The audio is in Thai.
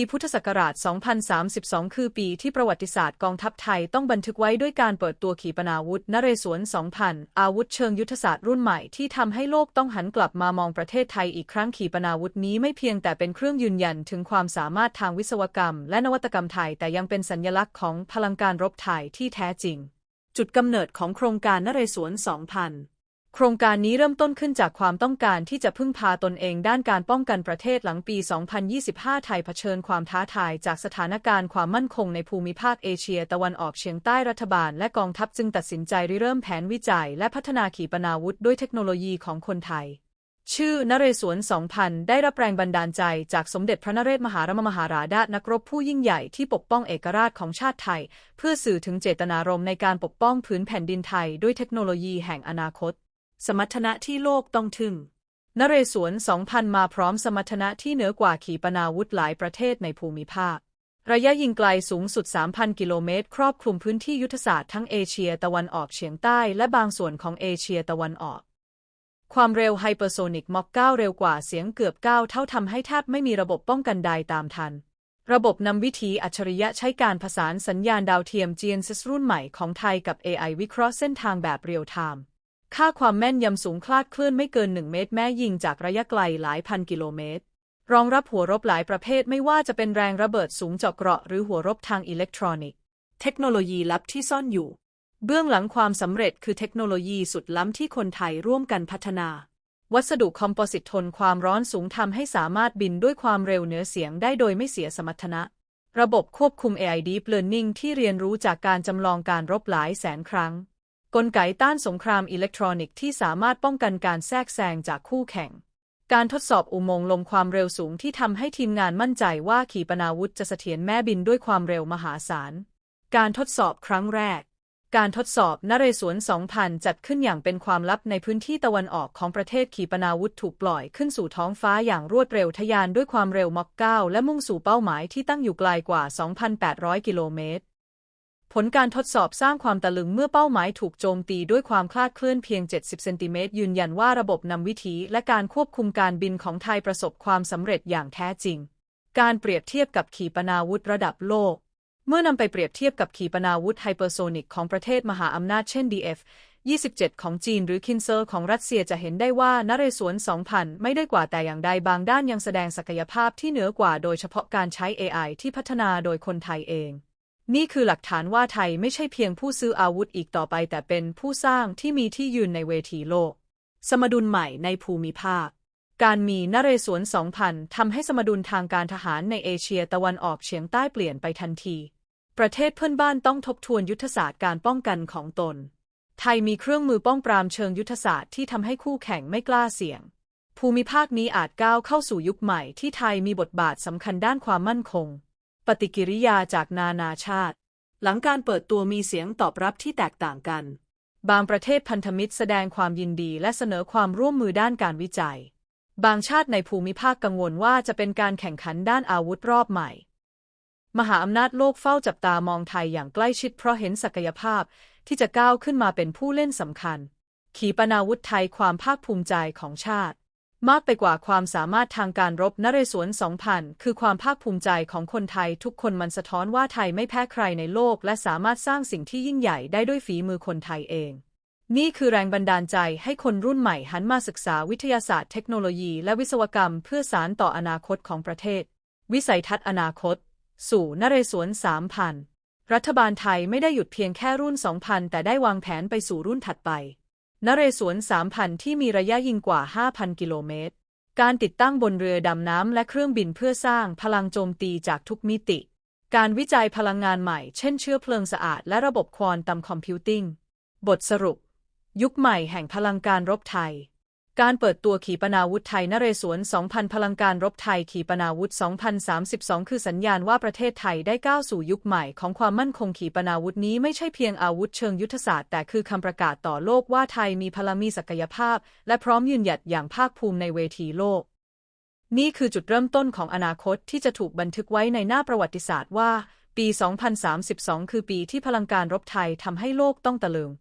ีพุทธศักราช 2032 คือปีที่ประวัติศาสตร์กองทัพไทยต้องบันทึกไว้ด้วยการเปิดตัวขีปนาวุธนเรศวร 2000 อาวุธเชิงยุทธศาสตร์รุ่นใหม่ที่ทำให้โลกต้องหันกลับมามองประเทศไทยอีกครั้งขีปนาวุธนี้ไม่เพียงแต่เป็นเครื่องยืนยันถึงความสามารถทางวิศวกรรม และนวัตกรรมไทยแต่ยังเป็นสัญลักษณ์ของพลังการรบไทยที่แท้จริง จุดกำเนิดของโครงการนเรศวร 2000 โครงการนี้เริ่มต้นขึ้นจากความต้องการที่จะพึ่งพาตนเองด้านการป้องกันประเทศหลังปี 2025 ไทยเผชิญความท้าทายจากสถานการณ์ความมั่นคงในภูมิภาคเอเชียตะวันออกเฉียงใต้รัฐบาลและกองทัพจึงตัดสินใจริเริ่มแผนวิจัย และพัฒนาขีปนาวุธด้วยเทคโนโลยีของคนไทย ชื่อนเรศวร 2000 ได้รับแรงบันดาลใจจากสมเด็จพระนเรศมหารมมหาราชนักรบผู้ยิ่งใหญ่ที่ปกป้องเอกราชของชาติไทย เพื่อสื่อถึงเจตนารมณ์ในการปกป้องพื้นแผ่นดินไทยด้วยเทคโนโลยีแห่งอนาคต สมรรถนะที่โลกต้องทึ่งนเรศวร2000 มาพร้อมสมรรถนะที่เหนือกว่าขีปนาวุธหลายประเทศในภูมิภาค ระยะยิงไกลสูงสุด 3,000 กิโลเมตร ครอบคลุมพื้นที่ยุทธศาสตร์ทั้งเอเชียตะวันออกเฉียงใต้และบางส่วนของเอเชียตะวันออก ความเร็วไฮเปอร์โซนิกม็อก9เร็วกว่าเสียงเกือบ 9 เท่าทำให้แทบไม่มีระบบป้องกันใดตามทันระบบนำวิธีอัจฉริยะใช้การผสานสัญญาณดาวเทียม GNSS รุ่นใหม่ของไทยกับ AI วิเคราะห์เส้นทางแบบเรียลไทม์ ค่าความแม่นยำสูงคลาดเคลื่อนไม่เกิน 1 เมตร แม้ยิงจากระยะไกลหลายพันกิโลเมตร รองรับหัวรบหลายประเภทไม่ว่าจะเป็นแรงระเบิดสูงเจาะเกราะหรือหัวรบทางอิเล็กทรอนิกส์ เทคโนโลยีลับที่ซ่อนอยู่ เบื้องหลังความสำเร็จคือเทคโนโลยีสุดล้ำที่คนไทยร่วมกันพัฒนา วัสดุคอมโพสิตทนความร้อนสูงทำให้สามารถบินด้วยความเร็วเหนือเสียงได้โดยไม่เสียสมรรถนะ ระบบควบคุม AI Deep Learning ที่เรียนรู้จากการจำลองการรบหลายแสนครั้ง กลไกต้านสงครามอิเล็กทรอนิกส์ที่สามารถป้องกันการแทรกแซงจากคู่แข่ง การทดสอบอุโมงค์ลมความเร็วสูงที่ทำให้ทีมงานมั่นใจว่าขีปนาวุธจะเสถียรแม่บินด้วยความเร็วมหาศาล การทดสอบครั้งแรก การทดสอบนเรศวร 2000 จัดขึ้นอย่างเป็นความลับในพื้นที่ตะวันออกของประเทศขีปนาวุธถูกปล่อยขึ้นสู่ท้องฟ้าอย่างรวดเร็วทะยานด้วยความเร็วมอก9และมุ่งสู่เป้าหมายที่ตั้งอยู่ไกลกว่า 2,800 กิโลเมตร ผลการทดสอบสร้างความตะลึงเมื่อเป้าหมายถูกโจมตีด้วยความคลาดเคลื่อนเพียง 70 เซนติเมตรยืนยันว่าระบบนำวิถีและการควบคุมการบินของไทยประสบความสำเร็จอย่างแท้จริง การเปรียบเทียบกับขีปนาวุธระดับโลก เมื่อนำไปเปรียบเทียบกับขีปนาวุธไฮเปอร์โซนิกของประเทศมหาอำนาจเช่น DF 27 ของจีนหรือคินเซอร์ของรัสเซียจะเห็นได้ว่านเรศวร2000 ไม่ได้กว่าแต่อย่างใดบางด้านยังแสดงศักยภาพที่เหนือกว่าโดยเฉพาะการใช้ AI ที่พัฒนาโดยคนไทยเอง นี่คือหลักฐานว่าไทยไม่ใช่เพียงผู้ซื้ออาวุธอีกต่อไป แต่เป็นผู้สร้างที่มีที่ยืนในเวทีโลก สมดุลใหม่ในภูมิภาค การมีนเรศวร2000ทำให้สมดุลทางการทหารในเอเชียตะวันออกเฉียงใต้เปลี่ยนไปทันที ประเทศเพื่อนบ้านต้องทบทวนยุทธศาสตร์การป้องกันของตน ไทยมีเครื่องมือป้องปรามเชิงยุทธศาสตร์ที่ทำให้คู่แข่งไม่กล้าเสี่ยง ภูมิภาคนี้อาจก้าวเข้าสู่ยุคใหม่ที่ไทยมีบทบาทสำคัญด้านความมั่นคง ฏิกิริยาจากนานาชาติ หลังการเปิดตัวมีเสียงตอบรับที่แตกต่างกัน บางประเทศพันธมิตรแสดงความยินดีและเสนอความร่วมมือด้านการวิจัย บางชาติในภูมิภาคกังวลว่าจะเป็นการแข่งขันด้านอาวุธรอบใหม่ มหาอำนาจโลกเฝ้าจับตามองไทยอย่างใกล้ชิดเพราะเห็นศักยภาพที่จะก้าวขึ้นมาเป็นผู้เล่นสำคัญ ขีปนาวุธไทยความภาคภูมิใจของชาติ มากไปกว่าความสามารถทางการรบนเรศวร2000 คือความภาคภูมิใจของคนไทยทุกคนมันสะท้อนว่าไทยไม่แพ้ใครในโลก และสามารถสร้างสิ่งที่ยิ่งใหญ่ได้ด้วยฝีมือคนไทยเอง นี่คือแรงบันดาลใจให้คนรุ่นใหม่หันมาศึกษาวิทยาศาสตร์เทคโนโลยีและวิศวกรรมเพื่อสารต่ออนาคตของประเทศ วิสัยทัศน์อนาคต สู่นเรศวร3000 รัฐบาลไทยไม่ได้หยุดเพียงแค่รุ่น 2000 แต่ได้วางแผนไปสู่รุ่นถัดไป นเรศวร3,000 ที่มีระยะยิงกว่า 5,000 กิโลเมตร การติดตั้งบนเรือดำน้ำและเครื่องบินเพื่อสร้างพลังโจมตีจากทุกมิติ การวิจัยพลังงานใหม่ เช่นเชื้อเพลิงสะอาดและระบบควอนตัมคอมพิวติ้ง บทสรุป ยุคใหม่แห่งพลังการรบไทย การเปิดตัวขีปนาวุธไทยนเรศวร 2,000 พลังการรบไทยขีปนาวุธ 2032 คือสัญญาณว่าประเทศไทยได้ก้าวสู่ยุคใหม่ของความมั่นคงขีปนาวุธนี้ไม่ใช่เพียงอาวุธเชิงยุทธศาสตร์ แต่คือคำประกาศต่อโลกว่าไทยมีพลังมีศักยภาพ และพร้อมยืนหยัดอย่างภาคภูมิในเวทีโลก นี่คือจุดเริ่มต้นของอนาคตที่จะถูกบันทึกไว้ในหน้าประวัติศาสตร์ว่า ปี 2032 คือปีที่พลังการรบไทยทำให้โลกต้องตะลึง